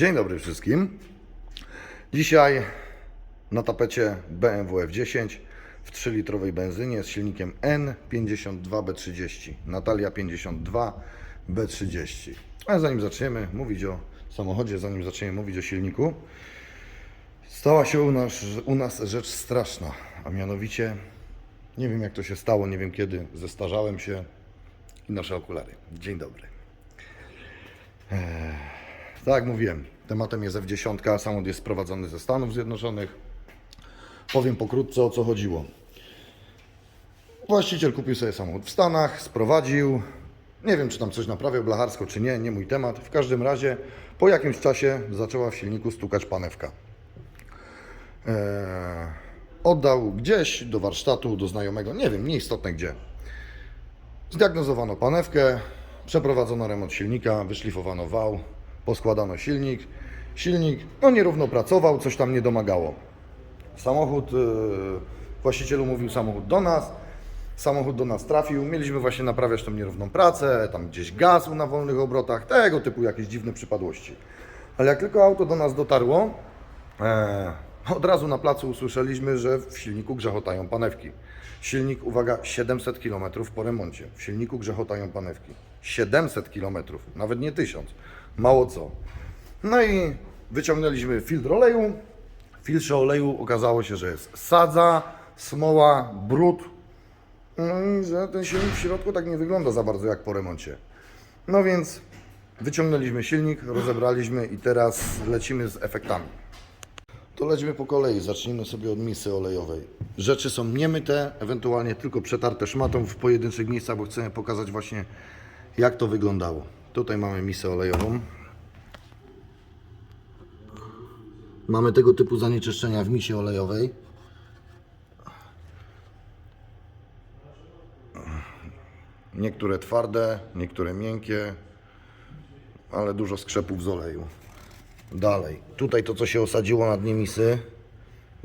Dzień dobry wszystkim. Dzisiaj na tapecie BMW F10 w 3-litrowej benzynie z silnikiem N52B30. Natalia 52B30. A zanim zaczniemy mówić o samochodzie, zanim zaczniemy mówić o silniku, stała się u nas, u nas rzecz straszna, a mianowicie nie wiem jak to się stało, nie wiem kiedy, zestarzałem się i noszę okulary. Dzień dobry. Tak jak mówiłem, tematem jest F10, samochód jest sprowadzony ze Stanów Zjednoczonych. Powiem pokrótce o co chodziło. Właściciel kupił sobie samochód w Stanach, sprowadził. Nie wiem, czy tam coś naprawiał blacharsko, czy nie, nie mój temat. W każdym razie po jakimś czasie zaczęła w silniku stukać panewka. Eee, oddał gdzieś do warsztatu, do znajomego, nie wiem, nieistotne gdzie. Zdiagnozowano panewkę, przeprowadzono remont silnika, wyszlifowano wał, poskładano silnik. Silnik no, nierówno pracował, coś tam nie domagało. Samochód, yy, właściciel umówił samochód do nas, samochód do nas trafił, mieliśmy właśnie naprawiać tą nierówną pracę, tam gdzieś gasł na wolnych obrotach, tego typu jakieś dziwne przypadłości. Ale jak tylko auto do nas dotarło, e, od razu na placu usłyszeliśmy, że w silniku grzechotają panewki. Silnik, uwaga, 700 km po remoncie. W silniku grzechotają panewki. 700 km, nawet nie 1000. Mało co. No i wyciągnęliśmy filtr oleju. W filtrze oleju okazało się, że jest sadza, smoła, brud. No i że ten silnik w środku tak nie wygląda za bardzo jak po remoncie. No więc wyciągnęliśmy silnik, rozebraliśmy i teraz lecimy z efektami. To lećmy po kolei, zacznijmy sobie od misy olejowej. Rzeczy są niemyte, ewentualnie tylko przetarte szmatą w pojedynczych miejscach, bo chcemy pokazać właśnie jak to wyglądało. Tutaj mamy misę olejową. Mamy tego typu zanieczyszczenia w misie olejowej. Niektóre twarde, niektóre miękkie, ale dużo skrzepów z oleju. Dalej, tutaj to co się osadziło na dnie misy,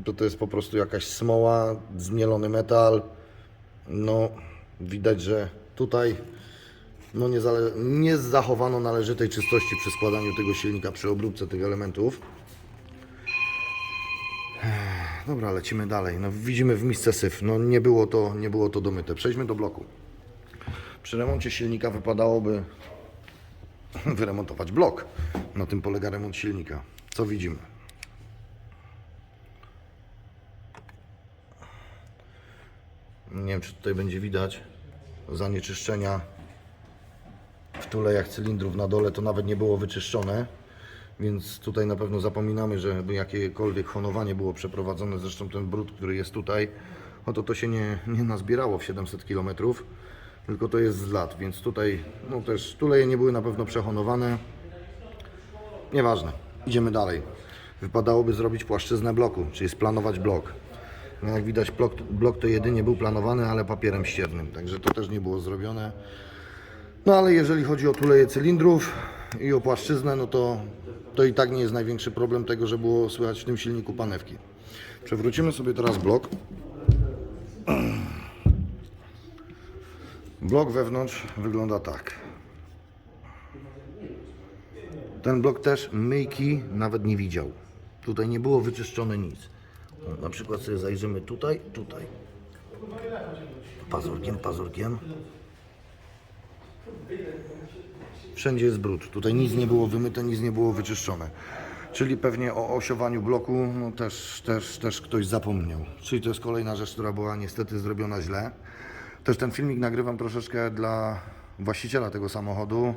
to to jest po prostu jakaś smoła, zmielony metal. No, widać, że tutaj no nie, nie zachowano należytej czystości przy składaniu tego silnika, przy obróbce tych elementów. Dobra, lecimy dalej. No, widzimy w misce syf. No, nie, było to, nie było to domyte. Przejdźmy do bloku. Przy remoncie silnika wypadałoby wyremontować blok. Na tym polega remont silnika. Co widzimy? Nie wiem, czy tutaj będzie widać zanieczyszczenia tulejach cylindrów na dole to nawet nie było wyczyszczone, więc tutaj na pewno zapominamy, żeby jakiekolwiek honowanie było przeprowadzone. Zresztą ten brud, który jest tutaj, no to to się nie, nie nazbierało w 700 km, tylko to jest z lat, więc tutaj no też tuleje nie były na pewno przehonowane. Nieważne, idziemy dalej. Wypadałoby zrobić płaszczyznę bloku, czyli splanować blok. No jak widać blok, blok to jedynie był planowany, ale papierem ściernym, także to też nie było zrobione. No ale jeżeli chodzi o tuleje cylindrów i o płaszczyznę, no to, to i tak nie jest największy problem tego, że było słychać w tym silniku panewki. Przewrócimy sobie teraz blok. Blok wewnątrz wygląda tak. Ten blok też myjki nawet nie widział. Tutaj nie było wyczyszczone nic. Na przykład sobie zajrzymy tutaj, tutaj. Pazurkiem, pazurkiem. Wszędzie jest brud. Tutaj nic nie było wymyte, nic nie było wyczyszczone. Czyli pewnie o osiowaniu bloku no też, też, też ktoś zapomniał. Czyli to jest kolejna rzecz, która była niestety zrobiona źle. Też ten filmik nagrywam troszeczkę dla właściciela tego samochodu,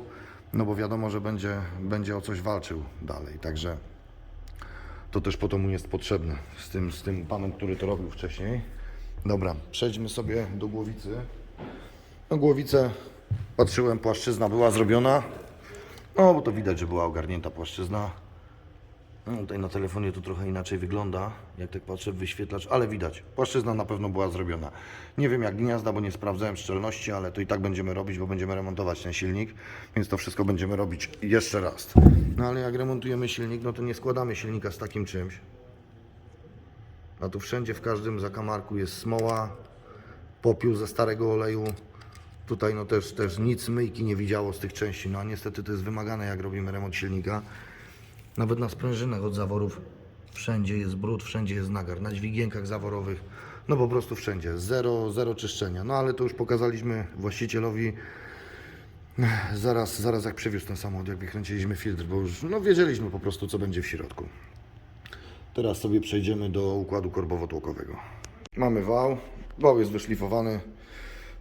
no bo wiadomo, że będzie, będzie o coś walczył dalej. Także to też po to mu jest potrzebne z tym, z tym panem, który to robił wcześniej. Dobra, przejdźmy sobie do głowicy. No głowicę patrzyłem, płaszczyzna była zrobiona. No bo to widać, że była ogarnięta płaszczyzna. No, tutaj na telefonie to trochę inaczej wygląda, jak tak patrzę w wyświetlacz, ale widać, płaszczyzna na pewno była zrobiona. Nie wiem jak gniazda, bo nie sprawdzałem szczelności, ale to i tak będziemy robić, bo będziemy remontować ten silnik, więc to wszystko będziemy robić jeszcze raz. No ale jak remontujemy silnik, no to nie składamy silnika z takim czymś. A tu wszędzie, w każdym zakamarku jest smoła, popiół ze starego oleju. Tutaj no też, też nic myjki nie widziało z tych części, no a niestety to jest wymagane jak robimy remont silnika. Nawet na sprężynach od zaworów wszędzie jest brud, wszędzie jest nagar. Na dźwigienkach zaworowych, no po prostu wszędzie. Zero, zero czyszczenia. No ale to już pokazaliśmy właścicielowi zaraz, zaraz jak przewiózł ten samochód, jak wykręciliśmy filtr, bo już no, wiedzieliśmy po prostu co będzie w środku. Teraz sobie przejdziemy do układu korbowo-tłokowego. Mamy wał. Wał jest wyszlifowany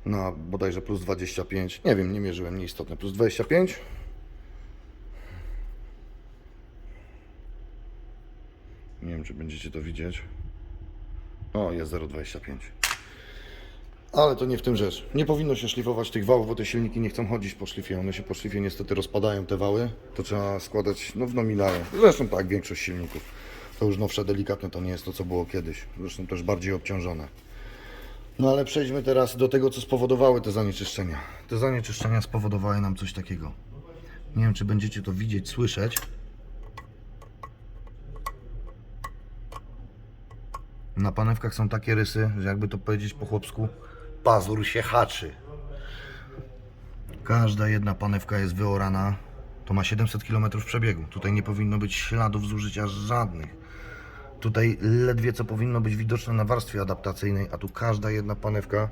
na bodajże plus 25. Nie wiem, nie mierzyłem, nieistotne. Plus 25. Nie wiem, czy będziecie to widzieć. O, jest 0,25. Ale to nie w tym rzecz. Nie powinno się szlifować tych wałów, bo te silniki nie chcą chodzić po szlifie. One się po szlifie niestety rozpadają, te wały. To trzeba składać no, w nominale. Zresztą tak, większość silników. To już nowsze, delikatne, to nie jest to, co było kiedyś. Zresztą też bardziej obciążone. No ale przejdźmy teraz do tego, co spowodowały te zanieczyszczenia. Te zanieczyszczenia spowodowały nam coś takiego. Nie wiem, czy będziecie to widzieć, słyszeć. Na panewkach są takie rysy, że jakby to powiedzieć po chłopsku, pazur się haczy. Każda jedna panewka jest wyorana. To ma 700 km przebiegu. Tutaj nie powinno być śladów zużycia żadnych. Tutaj ledwie co powinno być widoczne na warstwie adaptacyjnej, a tu każda jedna panewka.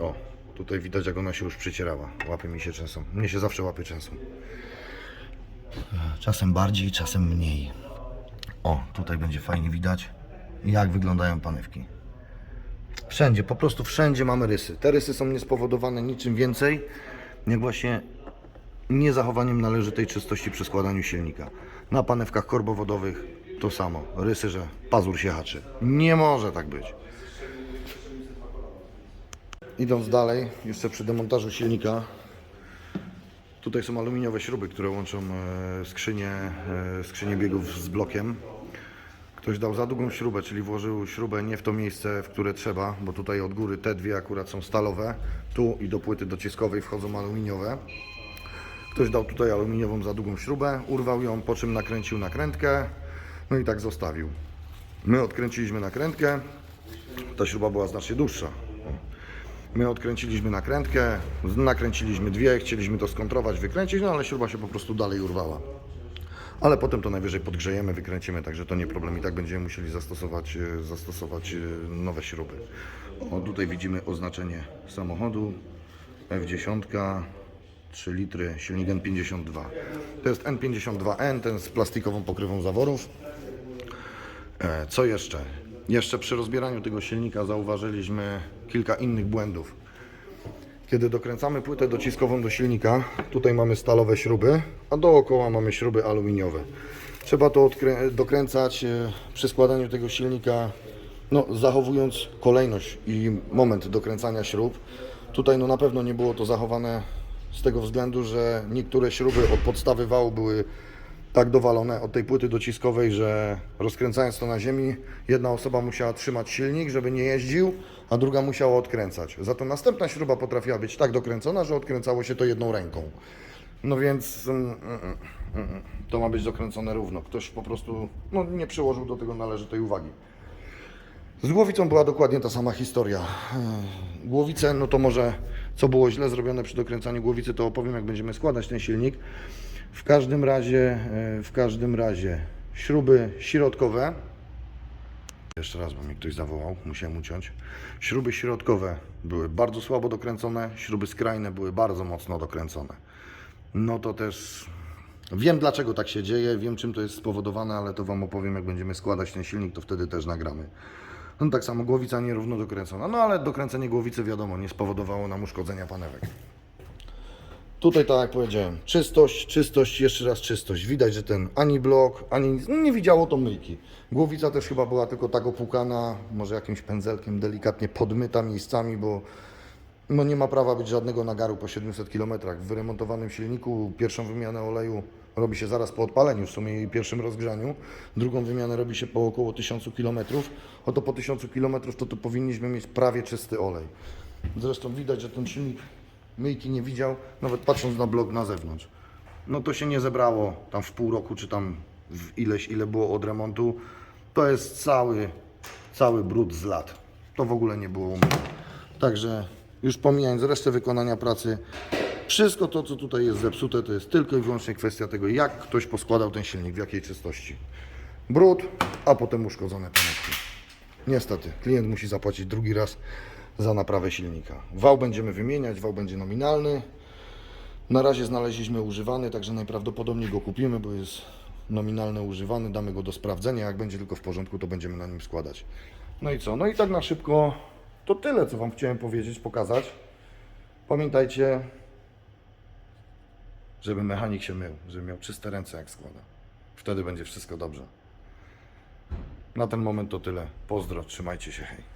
O, tutaj widać jak ona się już przycierała. Łapy mi się trzęsą. Mnie się zawsze łapy trzęsą. Czasem bardziej, czasem mniej. O, tutaj będzie fajnie widać, jak wyglądają panewki. Wszędzie, po prostu wszędzie mamy rysy. Te rysy są niespowodowane niczym więcej, jak właśnie niezachowaniem należytej czystości przy składaniu silnika. Na panewkach korbowodowych to samo. Rysy, że pazur się haczy. Nie może tak być. Idąc dalej, jeszcze przy demontażu silnika, tutaj są aluminiowe śruby, które łączą e, skrzynię, e, skrzynię biegów z blokiem. Ktoś dał za długą śrubę, czyli włożył śrubę nie w to miejsce, w które trzeba, bo tutaj od góry te dwie akurat są stalowe, tu i do płyty dociskowej wchodzą aluminiowe. Ktoś dał tutaj aluminiową za długą śrubę, urwał ją, po czym nakręcił nakrętkę, no i tak zostawił. My odkręciliśmy nakrętkę, ta śruba była znacznie dłuższa. My odkręciliśmy nakrętkę, nakręciliśmy dwie, chcieliśmy to skontrować, wykręcić, no ale śruba się po prostu dalej urwała. Ale potem to najwyżej podgrzejemy, wykręcimy, także to nie problem. I tak będziemy musieli zastosować, e, zastosować e, nowe śruby. O, tutaj widzimy oznaczenie samochodu F10, 3 litry, silnik N52. To jest N52N, ten z plastikową pokrywą zaworów. E, Co jeszcze? Jeszcze przy rozbieraniu tego silnika zauważyliśmy kilka innych błędów. Kiedy dokręcamy płytę dociskową do silnika, tutaj mamy stalowe śruby, a dookoła mamy śruby aluminiowe. Trzeba to dokręcać e, przy składaniu tego silnika, no, zachowując kolejność i moment dokręcania śrub. Tutaj no, na pewno nie było to zachowane z tego względu, że niektóre śruby od podstawy wału były tak dowalone od tej płyty dociskowej, że rozkręcając to na ziemi, jedna osoba musiała trzymać silnik, żeby nie jeździł, a druga musiała odkręcać. Za to następna śruba potrafiła być tak dokręcona, że odkręcało się to jedną ręką. No więc mm, mm, mm, to ma być dokręcone równo. Ktoś po prostu no, nie przyłożył do tego należytej uwagi. Z głowicą była dokładnie ta sama historia. Ech, Głowice, no to może co było źle zrobione przy dokręcaniu głowicy, to opowiem jak będziemy składać ten silnik. W każdym razie, e, w każdym razie śruby środkowe. Jeszcze raz, bo mnie ktoś zawołał, musiałem uciąć. Śruby środkowe były bardzo słabo dokręcone, śruby skrajne były bardzo mocno dokręcone. No to też wiem dlaczego tak się dzieje, wiem czym to jest spowodowane, ale to Wam opowiem jak będziemy składać ten silnik, to wtedy też nagramy. No tak samo głowica nierówno dokręcona, no ale dokręcenie głowicy wiadomo nie spowodowało nam uszkodzenia panewek. Tutaj tak jak powiedziałem, czystość, czystość, jeszcze raz czystość. Widać, że ten ani blok, ani no nie widziało to myjki. Głowica też chyba była tylko tak opłukana, może jakimś pędzelkiem delikatnie podmyta miejscami, bo no nie ma prawa być żadnego nagaru po 700 km. W wyremontowanym silniku pierwszą wymianę oleju robi się zaraz po odpaleniu, w sumie i pierwszym rozgrzaniu. Drugą wymianę robi się po około 1000 km. Oto po 1000 km to, to powinniśmy mieć prawie czysty olej. Zresztą widać, że ten silnik myjki nie widział, nawet patrząc na blok na zewnątrz. No to się nie zebrało tam w pół roku, czy tam w ileś, ile było od remontu. To jest cały, cały brud z lat. To w ogóle nie było umyte. Także już pomijając resztę wykonania pracy, Wszystko to, co tutaj jest zepsute, to jest tylko i wyłącznie kwestia tego, jak ktoś poskładał ten silnik, w jakiej czystości. Brud, a potem uszkodzone panewki. Niestety, klient musi zapłacić drugi raz za naprawę silnika. Wał będziemy wymieniać, wał będzie nominalny. Na razie znaleźliśmy używany, także najprawdopodobniej go kupimy, bo jest nominalny używany. Damy go do sprawdzenia. Jak będzie tylko w porządku, to będziemy na nim składać. No i co? No i tak na szybko to tyle, co Wam chciałem powiedzieć, pokazać. Pamiętajcie, żeby mechanik się mył, żeby miał czyste ręce jak składa. Wtedy będzie wszystko dobrze. Na ten moment to tyle. Pozdro, trzymajcie się, hej.